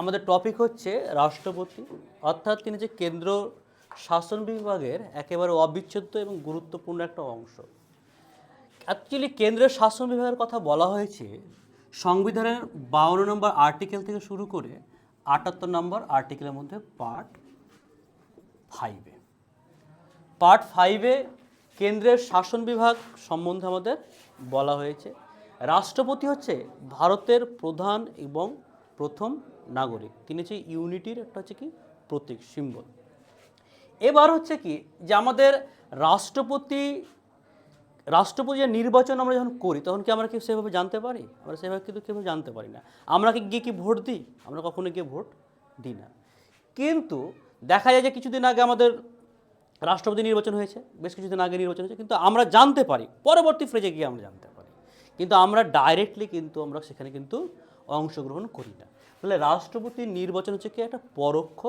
আমাদের টপিক হচ্ছে রাষ্ট্রপতি, অর্থাৎ তিনি যে কেন্দ্র শাসন বিভাগের একেবারে অবিচ্ছেদ্য এবং গুরুত্বপূর্ণ একটা অংশ। অ্যাকচুয়ালি কেন্দ্রের শাসন বিভাগের কথা বলা হয়েছে, সংবিধানের বাউন্ন নম্বর আর্টিকেল থেকে শুরু করে আটাত্তর নম্বর আর্টিকেলের মধ্যে পার্ট ফাইভে পার্ট ফাইভে কেন্দ্রের শাসন বিভাগ সম্বন্ধে আমাদের বলা হয়েছে, রাষ্ট্রপতি হচ্ছে ভারতের প্রধান এবং প্রথম নাগরিক। তিনি হচ্ছে ইউনিটির একটা হচ্ছে কি প্রতীক, সিম্বল। এবার হচ্ছে কি যে আমাদের রাষ্ট্রপতি রাষ্ট্রপতি যে নির্বাচন আমরা যখন করি, তখন কি আমরা কি সেভাবে জানতে পারি? আমরা সেভাবে কিন্তু কেউ জানতে পারি না। আমরা কি গিয়ে কি ভোট দিই? আমরা কখনো গিয়ে ভোট দিই না। কিন্তু দেখা যায় যে কিছুদিন আগে আমাদের রাষ্ট্রপতি নির্বাচন হয়েছে, বেশ কিছুদিন আগে নির্বাচন হয়েছে, কিন্তু আমরা জানতে পারি, পরবর্তী ফ্রেজে গিয়ে আমরা জানতে পারি। কিন্তু আমরা ডাইরেক্টলি কিন্তু আমরা সেখানে কিন্তু অংশগ্রহণ করি না। তাহলে রাষ্ট্রপতির নির্বাচন হচ্ছে কি? একটা পরোক্ষ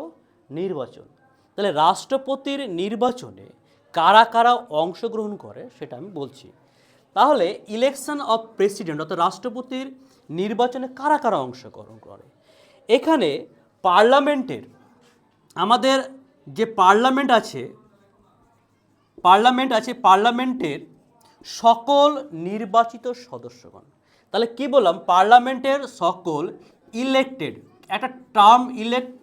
নির্বাচন। তাহলে রাষ্ট্রপতির নির্বাচনে কারা কারা অংশগ্রহণ করে সেটা আমি বলছি। তাহলে ইলেকশন অফ প্রেসিডেন্ট অর্থাৎ রাষ্ট্রপতির নির্বাচনে কারা কারা অংশগ্রহণ করে? এখানে পার্লামেন্টের, আমাদের যে পার্লামেন্ট আছে পার্লামেন্ট আছে, পার্লামেন্টের সকল নির্বাচিত সদস্যগণ। তাহলে কি বললাম? পার্লামেন্টের সকল ইলেক্টেড একটা টার্ম ইলেক্ট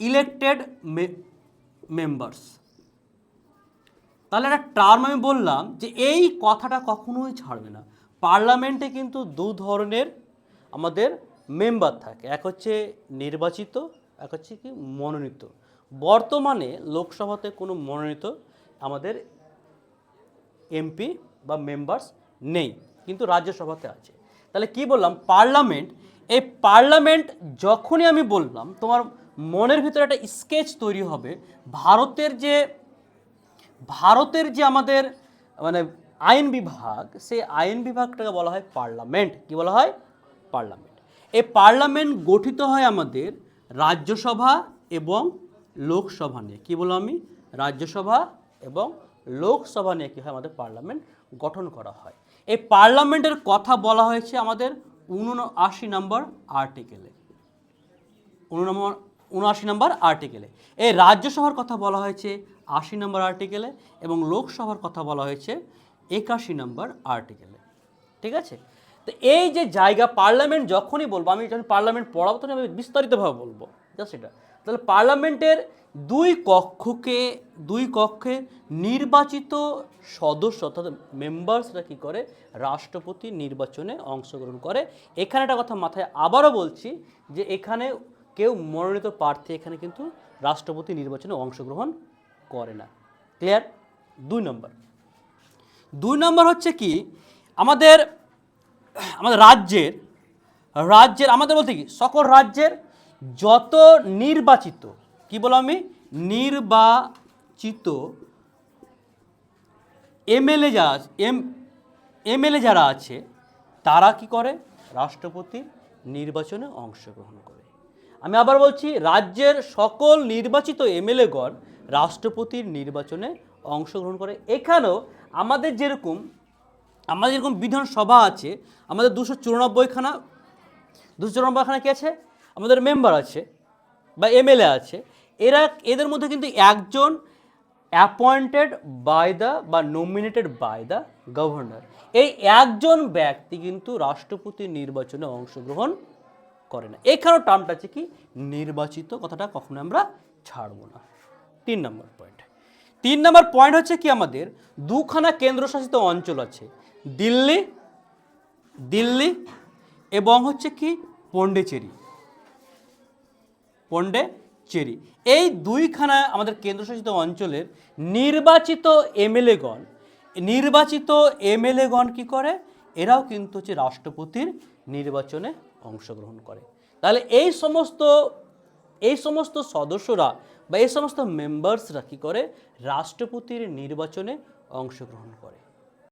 ইলেক্টেড মেম্বার্স তাহলে একটা টার্ম আমি বললাম যে এই কথাটা কখনোই ছাড়বে না। পার্লামেন্টে কিন্তু দু ধরনের আমাদের মেম্বার থাকে। এক হচ্ছে নির্বাচিত, এক হচ্ছে কি মনোনীত। বর্তমানে লোকসভাতে কোনো মনোনীত আমাদের এমপি বা মেম্বার্স নেই, কিন্তু রাজ্যসভাতে আছে। তাহলে কি বললাম? পার্লামেন্ট, এই পার্লামেন্ট যখনই আমি বললাম, তোমার মনের ভিতরে একটা স্কেচ তৈরি হবে, ভারতের যে ভারতের যে আমাদের মানে আইন বিভাগ, সেই আইন বিভাগটাকে বলা হয় পার্লামেন্ট। কি বলা হয়? পার্লামেন্ট। এই পার্লামেন্ট গঠিত হয় আমাদের রাজ্যসভা এবং লোকসভা নিয়ে। কী বললাম আমি? রাজ্যসভা এবং লোকসভা নিয়ে কী হয়? আমাদের পার্লামেন্ট গঠন করা হয়। এই পার্লামেন্টের কথা বলা হয়েছে আমাদের উনআশি নম্বর আর্টিকেলে। উননম্বর উনআশি নম্বর আর্টিকেলে। এই রাজ্যসভার কথা বলা হয়েছে আশি নম্বর আর্টিকেলে এবং লোকসভার কথা বলা হয়েছে একাশি নম্বর আর্টিকেলে। ঠিক আছে? তো এই যে জায়গা, পার্লামেন্ট যখনই বলব, আমি যখন পার্লামেন্ট পড়াবো তখন আমি বিস্তারিতভাবে বলব। জাস্ট এটা। তাহলে পার্লামেন্টের দুই কক্ষকে, দুই কক্ষে নির্বাচিত সদস্য অর্থাৎ মেম্বার্সরা কী করে? রাষ্ট্রপতি নির্বাচনে অংশগ্রহণ করে। এখানে একটা কথা মাথায় আবারও বলছি যে এখানে কেউ মনোনীত প্রার্থী এখানে কিন্তু রাষ্ট্রপতি নির্বাচনে অংশগ্রহণ করে না। ক্লিয়ার দুই নম্বর। দুই নম্বর হচ্ছে কি? আমাদের আমাদের রাজ্যের রাজ্যের, আমাদের বলতে কি? সকল রাজ্যের যত নির্বাচিত, কি বললাম আমি? নির্বাচিত এমএলএ আছে, এম, এমএলএ যারা আছে, তারা কি করে? রাষ্ট্রপতির নির্বাচনে অংশগ্রহণ করে। আমি আবার বলছি, রাজ্যের সকল নির্বাচিত এমএলএগণ রাষ্ট্রপতির নির্বাচনে অংশগ্রহণ করে। এখানেও আমাদের যেরকম আমাদের যেরকম বিধানসভা আছে, আমাদের দুশো চুরানব্বইখানা দুশো চুরানব্বইখানা কি আছে? আমাদের মেম্বার আছে বা এমএলএ আছে, এরা, এদের মধ্যে কিন্তু একজন অ্যাপয়েন্টেড বাই দ্য বা নমিনেটেড বাই দ্য গভর্নর এই একজন ব্যক্তি কিন্তু রাষ্ট্রপতির নির্বাচনে অংশগ্রহণ করে না। এখানেও টার্মটা আছে কি? নির্বাচিত। কথাটা কখনো আমরা ছাড়বো না। তিন নম্বর পয়েন্ট তিন নম্বর পয়েন্ট হচ্ছে কি আমাদের? দুখানা কেন্দ্রশাসিত অঞ্চল আছে। দিল্লি দিল্লি এবং হচ্ছে কি? পন্ডিচেরি। পন্ডেচেরি এই দুইখানা আমাদের কেন্দ্রশাসিত অঞ্চলের নির্বাচিত এমএলএগণ নির্বাচিত এমএলএগণ কি করে? এরাও কিন্তু হচ্ছে রাষ্ট্রপতির নির্বাচনে অংশগ্রহণ করে। তাহলে এই সমস্ত এই সমস্ত সদস্যরা বা এই সমস্ত মেম্বার্সরা কি করে? রাষ্ট্রপতির নির্বাচনে অংশগ্রহণ করে।